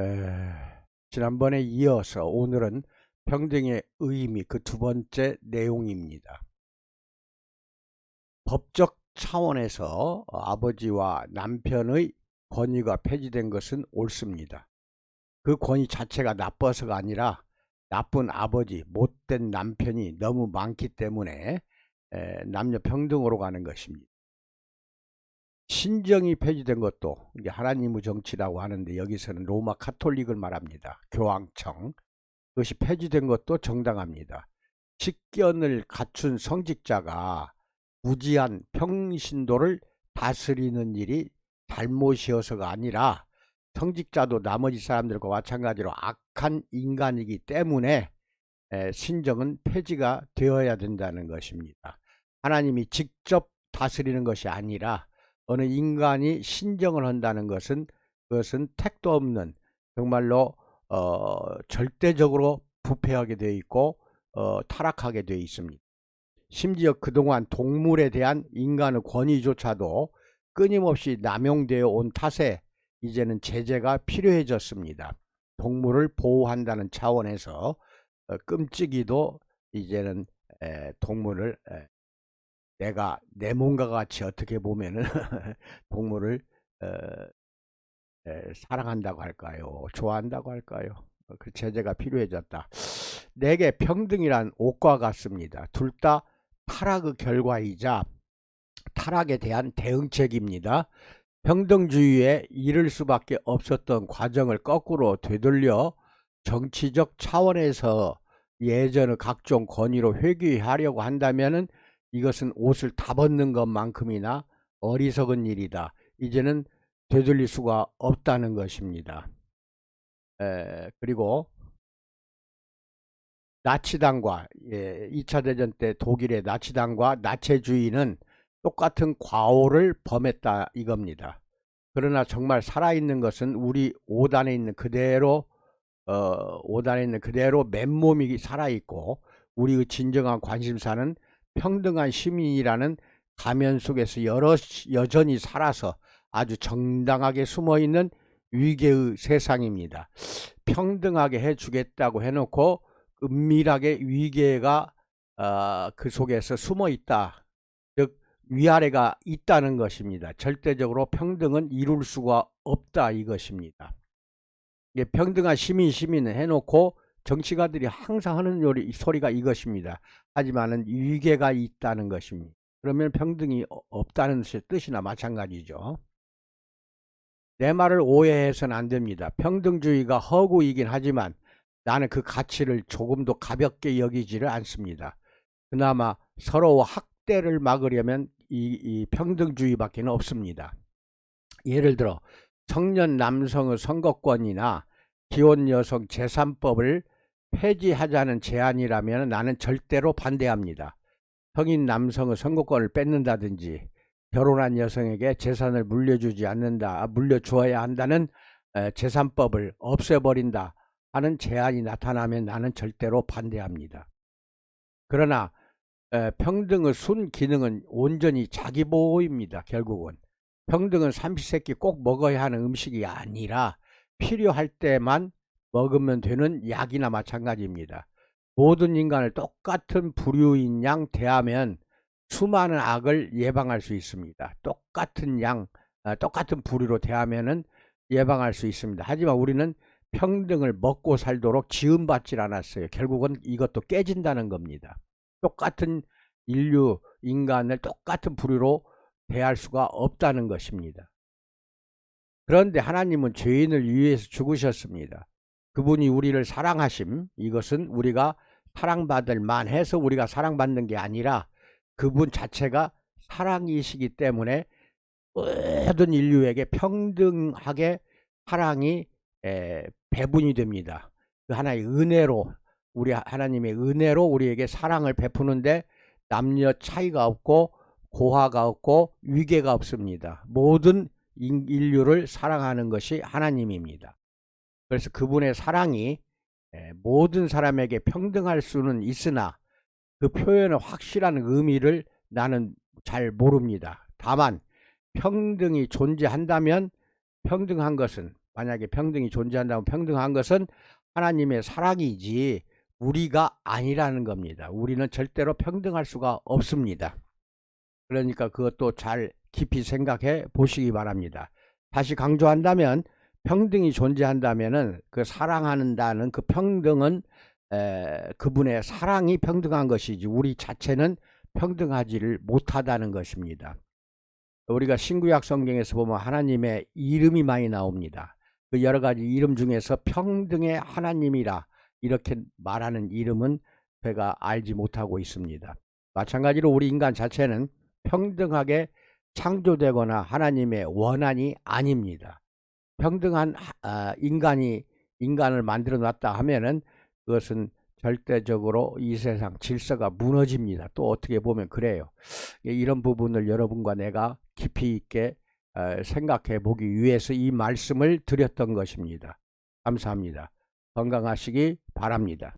에, 지난번에 이어서 오늘은 평등의 의미 그 두 번째 내용입니다. 법적 차원에서 아버지와 남편의 권위가 폐지된 것은 옳습니다. 그 권위 자체가 나빠서가 아니라 나쁜 아버지, 못된 남편이 너무 많기 때문에 에, 남녀 평등으로 가는 것입니다. 신정이 폐지된 것도 이게 하나님의 정치라고 하는데 여기서는 로마 카톨릭을 말합니다. 교황청. 그것이 폐지된 것도 정당합니다. 직견을 갖춘 성직자가 무지한 평신도를 다스리는 일이 잘못이어서가 아니라 성직자도 나머지 사람들과 마찬가지로 악한 인간이기 때문에 에, 신정은 폐지가 되어야 된다는 것입니다. 하나님이 직접 다스리는 것이 아니라 어느 인간이 신정을 한다는 것은 그것은 택도 없는 정말로 어, 절대적으로 부패하게 되어 있고 어, 타락하게 되어 있습니다. 심지어 그동안 동물에 대한 인간의 권위조차도 끊임없이 남용되어 온 탓에 이제는 제재가 필요해졌습니다. 동물을 보호한다는 차원에서 어, 끔찍이도 이제는 에, 동물을 에, 내가 내 몸과 같이 어떻게 보면은 동물을 어, 에, 사랑한다고 할까요? 좋아한다고 할까요? 어, 그 제재가 필요해졌다. 내게 평등이란 옷과 같습니다. 둘 다 타락의 결과이자 타락에 대한 대응책입니다. 평등주의에 이를 수밖에 없었던 과정을 거꾸로 되돌려 정치적 차원에서 예전의 각종 권위로 회귀하려고 한다면은 이것은 옷을 다 벗는 것만큼이나 어리석은 일이다. 이제는 되돌릴 수가 없다는 것입니다. 에, 그리고 나치당과 예, 2차 대전 때 독일의 나치당과 나체주의는 똑같은 과오를 범했다 이겁니다. 그러나 정말 살아있는 것은 우리 5단에 있는 그대로 어, 5단에 있는 그대로 맨몸이 살아있고 우리의 진정한 관심사는 평등한 시민이라는 가면 속에서 여러, 여전히 살아서 아주 정당하게 숨어있는 위계의 세상입니다. 평등하게 해주겠다고 해놓고 은밀하게 위계가 어, 그 속에서 숨어 있다. 즉 위아래가 있다는 것입니다. 절대적으로 평등은 이룰 수가 없다 이것입니다. 평등한 시민 시민을 해놓고 정치가들이 항상 하는 요리, 소리가 이것입니다. 하지만은 위계가 있다는 것입니다. 그러면 평등이 어- 없다는 뜻이나 마찬가지죠. 내 말을 오해해서는 안 됩니다. 평등주의가 허구이긴 하지만 나는 그 가치를 조금도 가볍게 여기지를 않습니다. 그나마 서로 학대를 막으려면 이, 이 평등주의밖에 없습니다. 예를 들어 청년 남성의 선거권이나 기혼 여성 재산법을 폐지하자는 제안이라면 나는 절대로 반대합니다. 성인 남성의 선거권을 뺏는다든지 결혼한 여성에게 재산을 물려주지 않는다, 아, 물려주어야 한다는 에, 재산법을 없애버린다 하는 제안이 나타나면 나는 절대로 반대합니다. 그러나 에, 평등의 순 기능은 온전히 자기 보호입니다. 결국은 평등은 삼시세끼 꼭 먹어야 하는 음식이 아니라 필요할 때만 먹으면 되는 약이나 마찬가지입니다. 모든 인간을 똑같은 부류인 양 대하면 수많은 악을 예방할 수 있습니다. 똑같은 양, 아, 똑같은 부류로 대하면은 예방할 수 있습니다. 하지만 우리는 평등을 먹고 살도록 지음받질 않았어요. 결국은 이것도 깨진다는 겁니다. 똑같은 인류, 인간을 똑같은 부류로 대할 수가 없다는 것입니다. 그런데 하나님은 죄인을 위해서 죽으셨습니다. 그분이 우리를 사랑하심, 이것은 우리가 사랑받을 만해서 우리가 사랑받는 게 아니라 그분 자체가 사랑이시기 때문에 모든 인류에게 평등하게 사랑이 에, 배분이 됩니다. 그 하나의 은혜로 우리 하나님의 은혜로 우리에게 사랑을 베푸는데 남녀 차이가 없고 고하가 없고 위계가 없습니다. 모든 인- 인류를 사랑하는 것이 하나님입니다. 그래서 그분의 사랑이 에, 모든 사람에게 평등할 수는 있으나 그 표현의 확실한 의미를 나는 잘 모릅니다. 다만 평등이 존재한다면 평등한 것은 만약에 평등이 존재한다면 평등한 것은 하나님의 사랑이지 우리가 아니라는 겁니다. 우리는 절대로 평등할 수가 없습니다. 그러니까 그것도 잘 깊이 생각해 보시기 바랍니다. 다시 강조한다면 평등이 존재한다면은 그 사랑한다는 그 평등은 에, 그분의 사랑이 평등한 것이지 우리 자체는 평등하지를 못하다는 것입니다. 우리가 신구약 성경에서 보면 하나님의 이름이 많이 나옵니다. 그 여러 가지 이름 중에서 평등의 하나님이라 이렇게 말하는 이름은 제가 알지 못하고 있습니다. 마찬가지로 우리 인간 자체는 평등하게 창조되거나 하나님의 원한이 아닙니다. 평등한 하- 아, 인간이 인간을 만들어 놨다 하면은 그것은 절대적으로 이 세상 질서가 무너집니다. 또 어떻게 보면 그래요. 예, 이런 부분을 여러분과 내가 깊이 있게 어, 생각해 보기 위해서 이 말씀을 드렸던 것입니다. 감사합니다. 건강하시기 바랍니다.